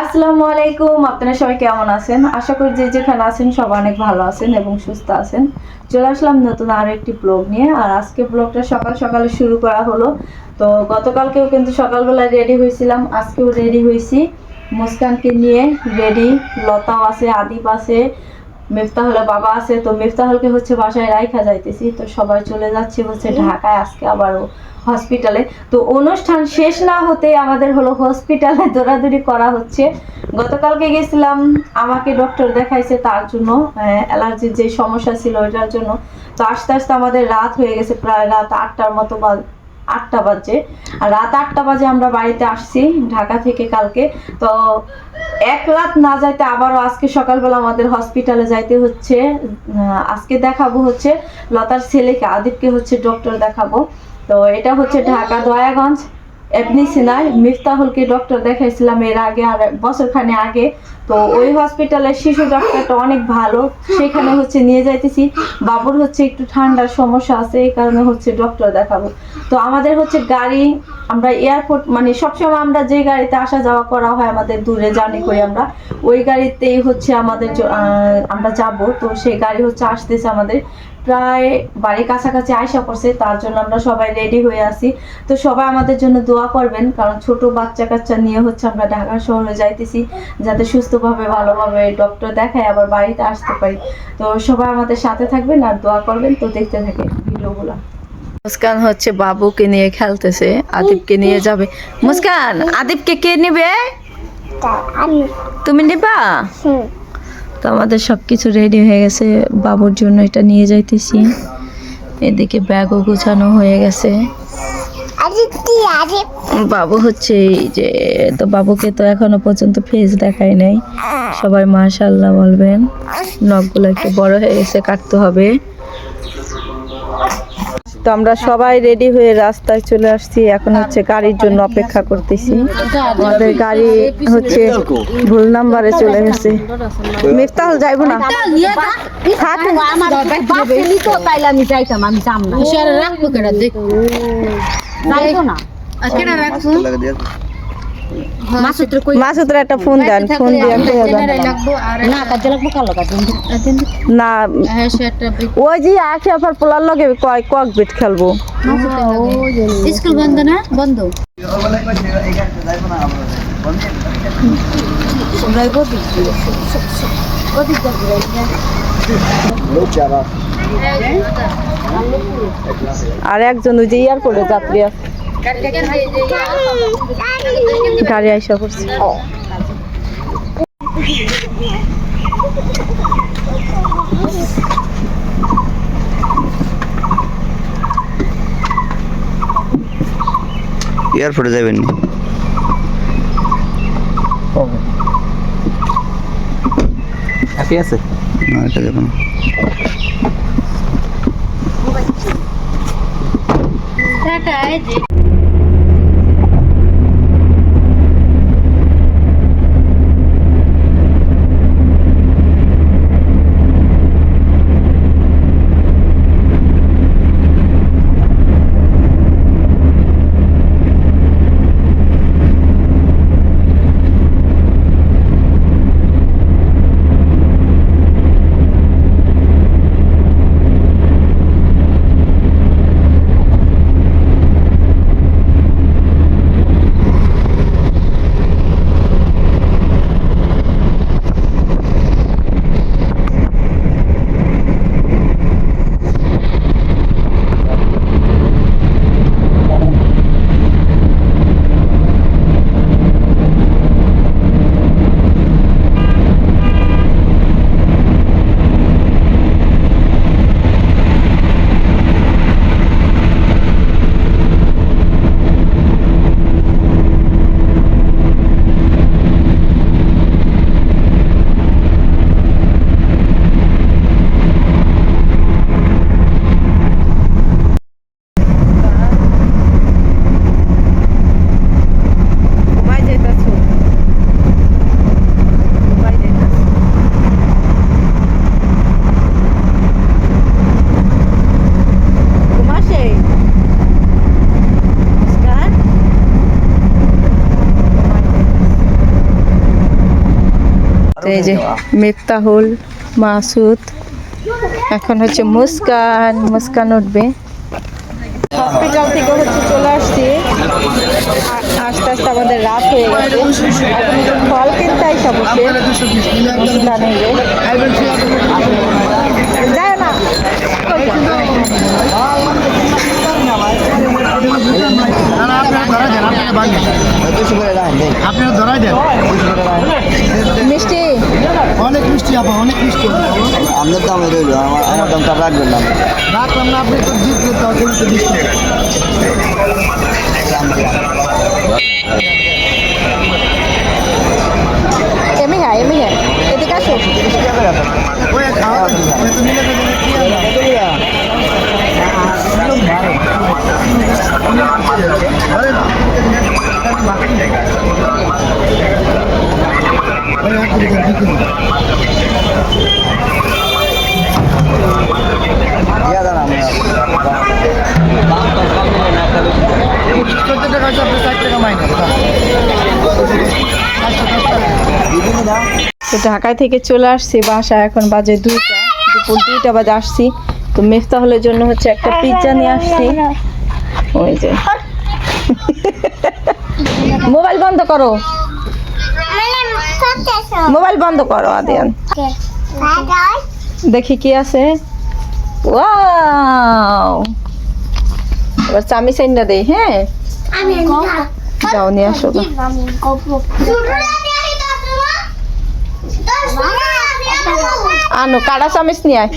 আসসালামু আলাইকুম, আপনারা সবাই কেমন আছেন? আশা করি যে যেখানে আছেন সবাই অনেক ভালো আছেন এবং সুস্থ আছেন। চলে আসলাম নতুন আরও একটি ব্লগ নিয়ে, আর আজকে ব্লগটা সকাল সকালে শুরু করা হলো। তো গতকালকেও কিন্তু সকালবেলা রেডি হয়েছিলাম, আজকেও রেডি হয়েছি। মুস্কানকে নিয়ে রেডি লতাও আছে, আদিপ আছে মিফতাহলে বাবা আছে তো মিফতাহলকে হচ্ছে বাসায় রাইখা যাইতেছি। তো সবাই চলে যাচ্ছে হচ্ছে ঢাকায় আজকে আবারও হসপিটালে তো অনুষ্ঠান শেষ না হতে আমাদের হলো হসপিটালে দৌড়াদৌড়ি করা হচ্ছে। গতকালকে গেছিলাম আমাকে ডক্টর দেখাইছে তার জন্য অ্যালার্জির যে সমস্যা ছিল ওইটার জন্য। তো আস্তে আস্তে আমাদের রাত হয়ে গেছে প্রায় রাত আটটার মতো বা আটটা বাজে। আর রাত আটটা বাজে আমরা বাড়িতে আসছি, ঢাকা থেকে কালকে। তো এক রাত না যাইতে আবারও আজকে সকালবেলা আমাদের হসপিটালে যাইতে হচ্ছে। আজকে দেখাবো হচ্ছে লতার ছেলেকে আদিবকে হচ্ছে ডক্টর দেখাবো। তো এটা হচ্ছে ঢাকা, দয়াগঞ্জ। এমনি সিনাই, মিফতাহুলকে ডক্টর দেখাইছিলাম এর আগে আর বছরখানে আগে। তো ওই হসপিটালের শিশু ডক্টরটা অনেক ভালো, সেখানে হচ্ছে নিয়ে যাইতেছি। বাবুর হচ্ছে একটু ঠান্ডার সমস্যা আছে, এই কারণে হচ্ছে ডক্টর দেখাবো। তো আমাদের হচ্ছে গাড়ি আমরা এয়ারপোর্ট মানে সবসময় আমরা যে গাড়িতে আসা যাওয়া করা হয় আমাদের দূরে জার্নি করি আমরা, ওই গাড়িতেই হচ্ছে আমাদের আমরা যাব। তো সেই গাড়ি হচ্ছে আসতেছে আমাদের। প্রায় বাড়ির কাছাকাছি আয়সা করছে তার জন্য আমরা সবাই রেডি হয়ে আছি। তো সবাই আমাদের জন্য দোয়া করবেন, কারণ ছোট বাচ্চা কাচ্চা নিয়ে হচ্ছে আমরা ঢাকা শহরে যাইতেছি, যাতে সুস্থভাবে, ভালোভাবে ডক্টর দেখায়, আবার বাড়িতে আসতে পারি। তো সবাই আমাদের সাথে থাকবেন আর দোয়া করবেন। তো দেখতে থাকেন ভিডিওগুলো। মুস্কান হচ্ছে বাবুকে নিয়ে খেলতেছে, আদিবকে নিয়ে যাবে। মুস্কান, আদিবকে কে নেবে? তুমি নেবা? তো আমাদের সব কিছু রেডি হয়ে গেছে, বাবুর জন্য এটা নিয়ে যাইতেছি। এদিকে ব্যাগও গোছানো হয়ে গেছে। বাবু হচ্ছে এই যে, তো বাবুকে তো এখনও পর্যন্ত ফেস দেখাই নাই। সবাই মাশাল্লাহ বলবেন, নখগুলো একটু বড় হয়ে গেছে, কাটতে হবে। তো আমরা সবাই রেডি হয়ে রাস্তায় চলে আসছি। এখন হচ্ছে গাড়ির জন্য অপেক্ষা করতেছি। আমাদের গাড়ি হচ্ছে ভুল নাম্বারে চলে গেছে। মিফতাল যাইব না? আমি যাইতাম আমি যাম না। মাসুত্র কই? একটা ফোন দেন ফোন দিয়ে কইয়া দেন। লাগবো আর না কাজে লাগবো কালো কাজে না হ্যাঁ সেটা ওই যে আখি আফার পোলার লগে কয় কক বিট খেলব। স্কুল বন্ধ না? বন্ধ। আর একজন ওই যে এয়ারপোর্টে যাত্রী আছে। গাড়ি আইসা করছে এয়ারপোর্টে যাবেন নি? হ্যাপি আছে? না এটা যাবেন টাটা এই যে মিফতাহুল মাসুদ। এখন হচ্ছে মুস্কান মুস্কান উঠবে। হসপিটাল থেকে হচ্ছে চলে আসছি। আস্তে আস্তে আমাদের রাত হয়ে গেছে। ফল কিনতে আইসা বসে মুস্কান যায় না। মিষ্টি অনেক মিষ্টি আপা অনেক মিষ্টি। আপনার দাম রইল আমার আমার দামটা রাখবেন না। রাখলাম না আপনি তো জিতলে তো কিন্তু মিষ্টি এমি হ্যাঁ এমি হ্যাঁ। এদিকে আসো। ওই খাওয়া দাও তো ঢাকায় থেকে চলে আসছি বাসা এখন বাজে দুইটা দুপুর দুইটা বাজে আসছি। তো মেফতাহলের জন্য হচ্ছে একটা পিৎজা নিয়ে আসছি। ওই যে। মোবাইল বন্ধ করো। মোবাইল বন্ধ করো আদিয়ান। দেখি কি আছে। ওয়াও। এবার চামি সাইনটা দেই হ্যাঁ? যাও নিয়ে আসো গো। আনো কাটা চামিচ নিয়ে আয়?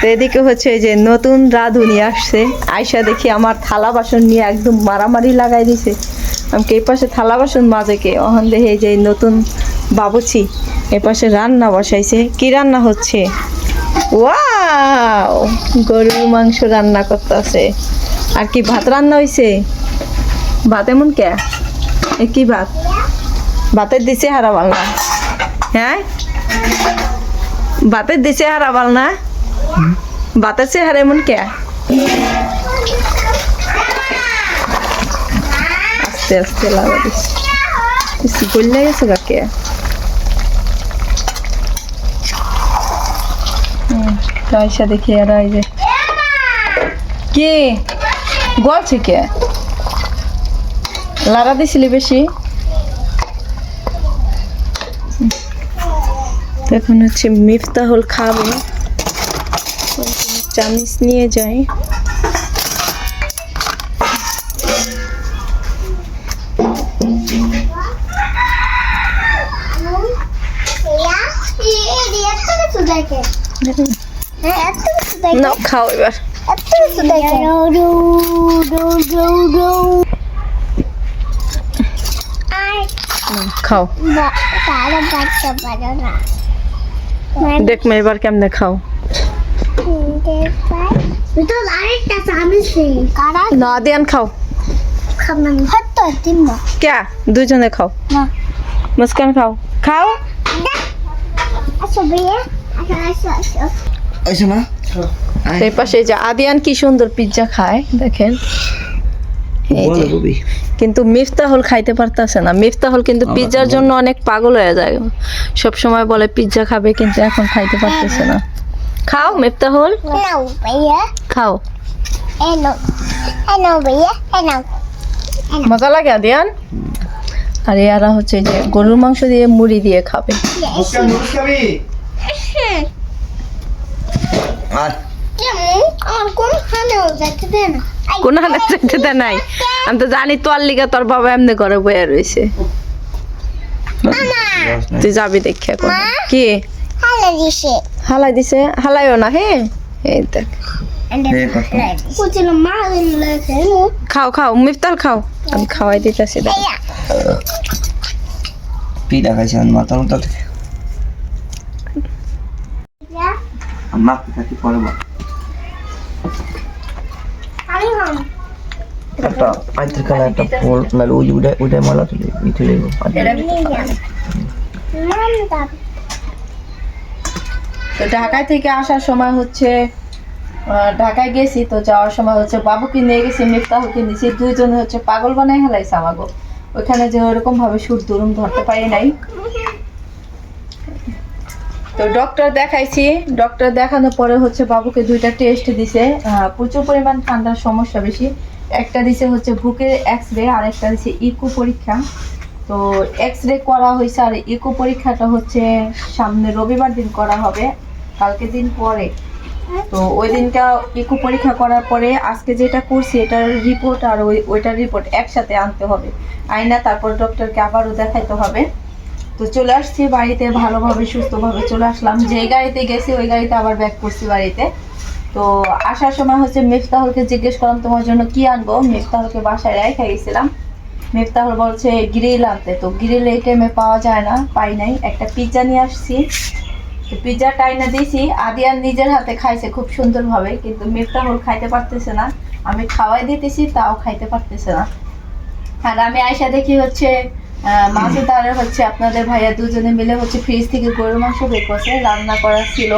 তো এদিকে হচ্ছে যে নতুন রাঁধুনি আসছে। আয়সা দেখি আমার থালা বাসন নিয়ে একদম মারামারি লাগাই দিছে। আমাকে এই পাশে থালা বাসন মাঝে কে? ওখান দেখে এই যে নতুন বাবুচি এ পাশে রান্না বসাইছে। কি রান্না হচ্ছে? ওয়াও! গরুর মাংস রান্না করতেছে। আর কি ভাত রান্না হইছে? ভাত এমন কে? এ কি ভাত? ভাতের দিছে হারা না হ্যাঁ? দিছে হারাবাল না? ভাতের চেহারা এমন কে? আস্তে আস্তে লাগা দিস বেশি গল্লা গেছে কাকে? পয়সা দেখি আর এই যে কে? গলছে কে লারা দিছিলি বেশি? তো এখন হচ্ছে মিফতাহুল খাবে। চামিচ নিয়ে যাই। না খাও এবার। খাও। দেখ মে এবার কেমনে খাও। না দিয়ান খাও। কে দুজনে খাও। মুস্কান খাও। খাও। এই পাশে যে আদিয়ান কি সুন্দর পিৎজা খায় দেখেন। কিন্তু মিফতাহুল খাইতে পারতাছে না। মিফতাহুল কিন্তু পিৎজার জন্য অনেক পাগল হয়ে যায়। সব সময় বলে পিৎজা খাবে কিন্তু এখন খাইতে পারতেছে না। খাও মিফতাহুল। খাও। মজা লাগে আদিয়ান? আর এরা হচ্ছে যে গরুর মাংস দিয়ে মুড়ি দিয়ে খাবে। আর? কোন হাতে যেতে দেয় নাই। আমি তো জানি তোর লিগা তোর বাবা এমনি ঘরে বয়ে রয়েছে তুই যাবি দেখে এখন। কি? হালাই দিছে। হালাইও না হ্যাঁ এই দেখ। খাও খাও মিফতাল খাও। আমি খাওয়াই দিতেছি পিঠা খাইছে মাথা মতো থেকে মা পিঠা কি পরে বল একটা আইতের কালে একটা ফুল, নাহলে ওই উঠে উঠে মালা তুলে মিঠে লেগো তো ঢাকায় থেকে আসার সময় হচ্ছে ঢাকায় গেছি, তো যাওয়ার সময় হচ্ছে বাবুকে নিয়ে গেছি, মিফতাহুকে নিয়েছি। দুইজনে হচ্ছে পাগল বানাই হেলাইছে আমাকে ওইখানে যে ওরকম ভাবে সুর দুরুম ধরতে পারি নাই। তো ডক্টর দেখাইছি। ডক্টর দেখানোর পরে হচ্ছে বাবুকে দুইটা টেস্ট দিছে। প্রচুর পরিমাণ ঠান্ডার সমস্যা বেশি। একটা দিছে হচ্ছে বুকের এক্স রে আর একটা দিছে ইকো পরীক্ষা। তো এক্স রে করা হয়েছে আর ইকো পরীক্ষাটা হচ্ছে সামনে রবিবার দিন করা হবে। কালকে দিন পরে। তো ওই দিনটা ইকো পরীক্ষা করার পরে আজকে যেটা করছি, এটার রিপোর্ট আর ওই, ওইটার রিপোর্ট একসাথে আনতে হবে। আইনা তারপর ডক্টরকে আবারও দেখাইতে হবে। তো চলে আসছি বাড়িতে, ভালোভাবে, সুস্থভাবে চলে আসলাম। যে গাড়িতে গেছি, ওই গাড়িতে আবার ব্যাক করছি বাড়িতে। তো আসার সময় হচ্ছে মিফতাহুলকে জিজ্ঞেস করলাম, তোমার জন্য কি আনব? মিফতাহুলকে বাসায় রেখে গেছিলাম। মিফতাহুল বলছে, গ্রিল আনতে। তো গ্রিল এই টাইমে পাওয়া যায় না, পাই নাই। একটা পিৎজা নিয়ে আসছি। তো পিৎজা টাইনা দিয়েছি। আদিয়ান নিজের হাতে খাইছে খুব সুন্দরভাবে, কিন্তু মিফতাহুল খাইতে পারতেছে না। আমি খাওয়াই দিতেছি, তাও খাইতে পারতেছে না। আর আমি আয়সা দেখি হচ্ছে মাসুদ আর হচ্ছে আপনাদের ভাইয়া দুজনে মিলে হচ্ছে ফ্রিজ থেকে গরুর মাংস বের করছে রান্না করা ছিল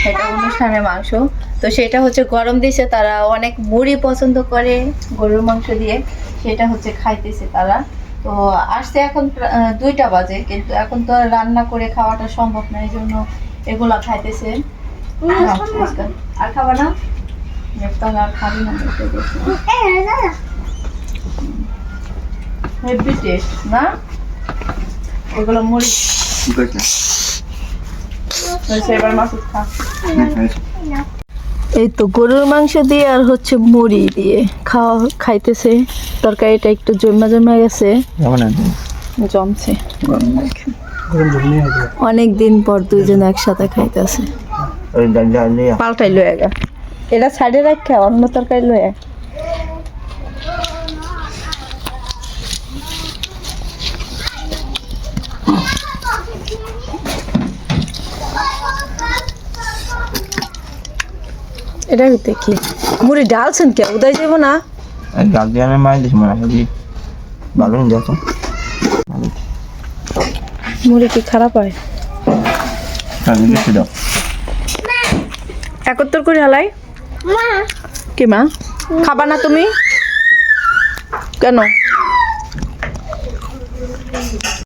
সেটা অনুষ্ঠানের মাংস। তো সেটা হচ্ছে গরম দিছে তারা অনেক মুড়ি পছন্দ করে গরুর মাংস দিয়ে সেটা হচ্ছে খাইতেছে তারা। তো আসতে এখন দুইটা বাজে কিন্তু এখন তো রান্না করে খাওয়াটা সম্ভব না এই জন্য এগুলা খাইতেছে। আর খাবা না? আর খাবি না হেভি টেস্ট না? এগুলো মুড়ি এবার মাসুদ খা। এই তো গরুর মাংস দিয়ে আর হচ্ছে মুড়ি দিয়ে খাওয়া খাইতেছে। তরকারিটা একটু জমা জমা গেছে। জমছে। অনেক দিন পর দুইজন একসাথে খাইতেছে। পাল্টাই লয়ে গা এটা সাইডে রাখা অন্য তরকারি লয়ে। এটা দেখি। মুড়ি ডালছেন কে? উদয় যাব না? ডাল দিয়ে আমি দিছি মনে হয় ভালো মুড়ি কি খারাপ হয়? একত্তর করে হালাই। কি মা? খাবা না তুমি? কেন?